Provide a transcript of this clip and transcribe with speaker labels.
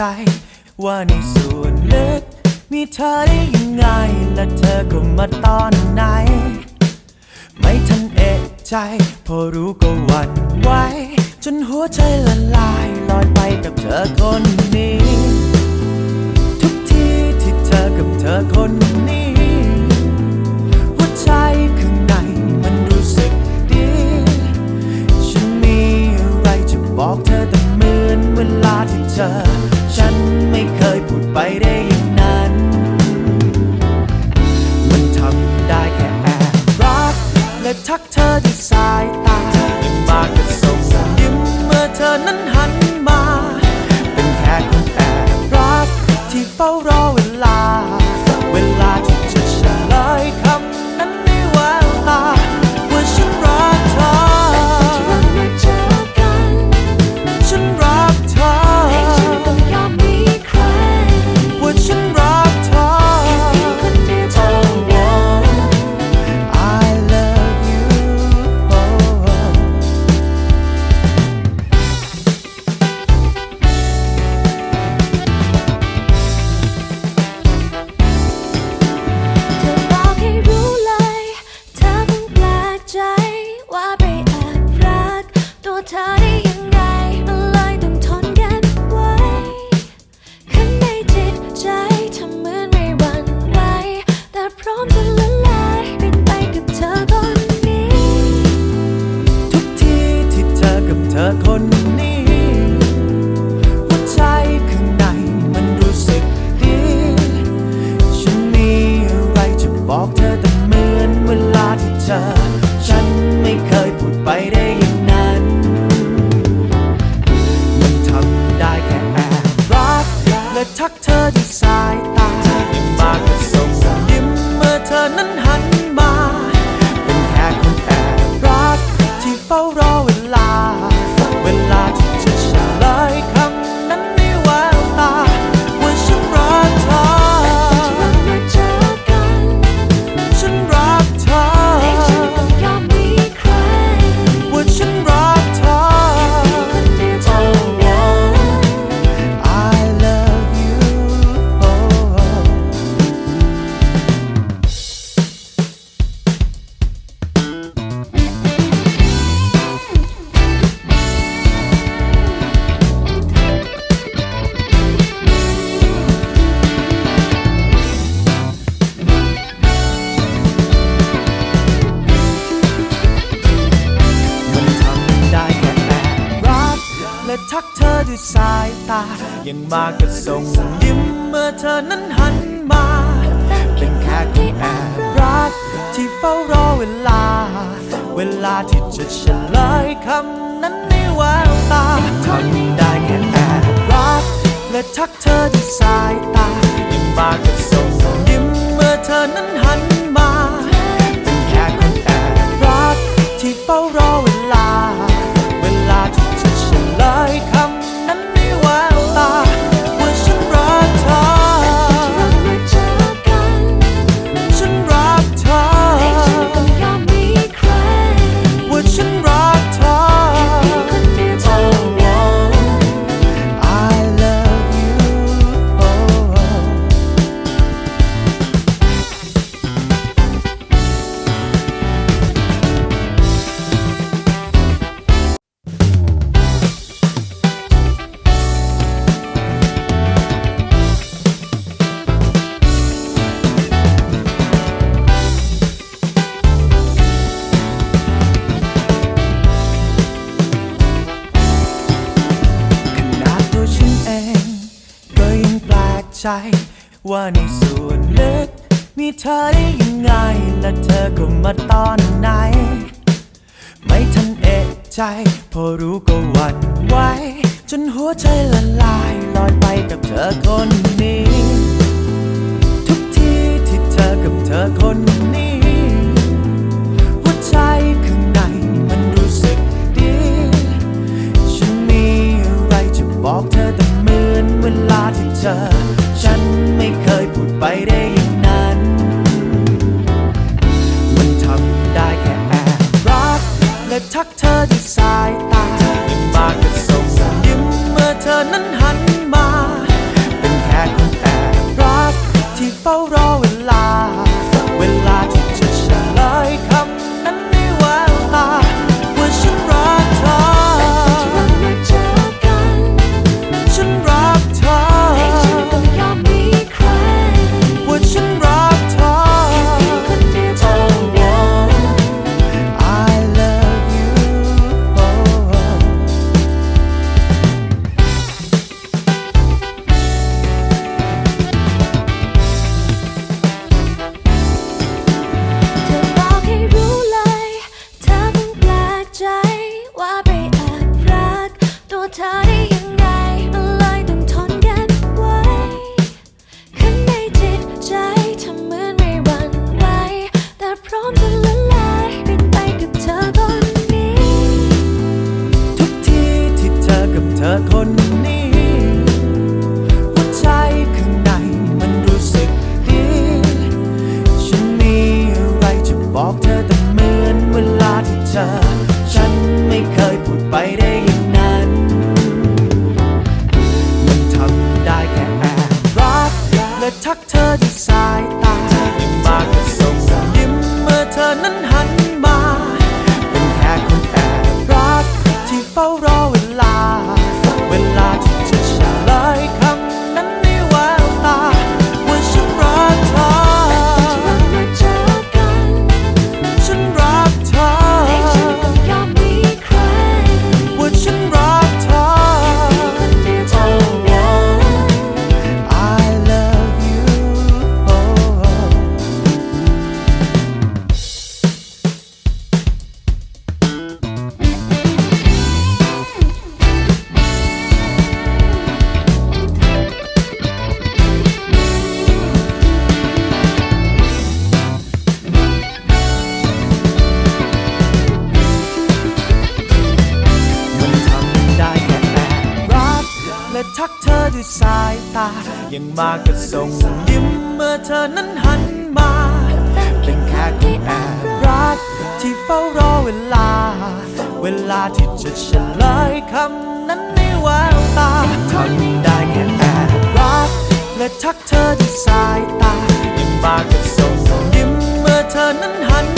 Speaker 1: ใจ ว่าในส่วนลึก มีเธอได้ยังไง และเธอก็มาตอนไหน ไม่ทันเอะใจ พอรู้ก็หวั่นไหวจนหัวใจละลายลอยไปกับเธอคนนี้ ทุกทีที่เธอกับเธอคนนี้ หัวใจข้างในมันรู้สึกดี ฉันมีอะไรจะบอกเธอแต่เหมือ นเวลาที่เจอฉันไม่เคยพูดไปได้อย่างนั้น มันทำได้แค่แอบรักและทักเธอาที่เจอฉัน
Speaker 2: ไม่
Speaker 1: เค
Speaker 2: ยพู
Speaker 1: ดไปได้อย่างนั้น มันทำได้แค่แอบรัก และทักเธอด้วยสายตายังมากก็ส่งยิ้มเมื่อเธอนั้นหั
Speaker 2: ด้ว
Speaker 1: ยสายตา ยังมากก็ส่งยิ้มเมื่อเธอนั้นหันมา เป็นแค่คนแอบรัก ที่เฝ้ารอเวลา เวลาที่จะเฉลยคำนั้นในแววตาทำได้แค่แอบรัก และทักเธอด้วยสายตา ยังมากก็ส่งยิ้มเมื่อเธอนั้นหันมา เป็นแค่คนแอบรัก ที่เฝ้ารอเว ใจว่าในส่วนลึก มีเธอได้ยังไง และเธอก็มาตอนไหน ไม่ทันเอะใจ พอรู้ก็หวั่นไหวจนหัวใจละลายลอยไปกับเธอคนนี้ ทุกทีที่เธอกับเธอคนนี้ หัวใจข้างในมันรู้สึกดี ฉันมีอะไรจะบอกเธอแต่เหมือนเวลาที่เจอ บอกเธอแต่เหมือนเวลาที่เจอฉันไม่เคยพูดไปได้อย่างนั้น มันทำได้แค่แอบรักและทักเธอด้วยสายตาบางก็ส่งยิ้มเมื่อเธอนั้น ด้วยสายตา ยังมาก็ส่งยิ้มเมื่อเธอนั้นหันมา เป็นแค่ที่แอบรัก ที่เฝ้ารอเวลา เวลาที่จะเฉลยคำนั้นในแววตาทำได้แค่แอบรัก และทักเธอด้วยสายตา ยังมาก็ส่งยิ้มเมื่อเธอนั้นหัน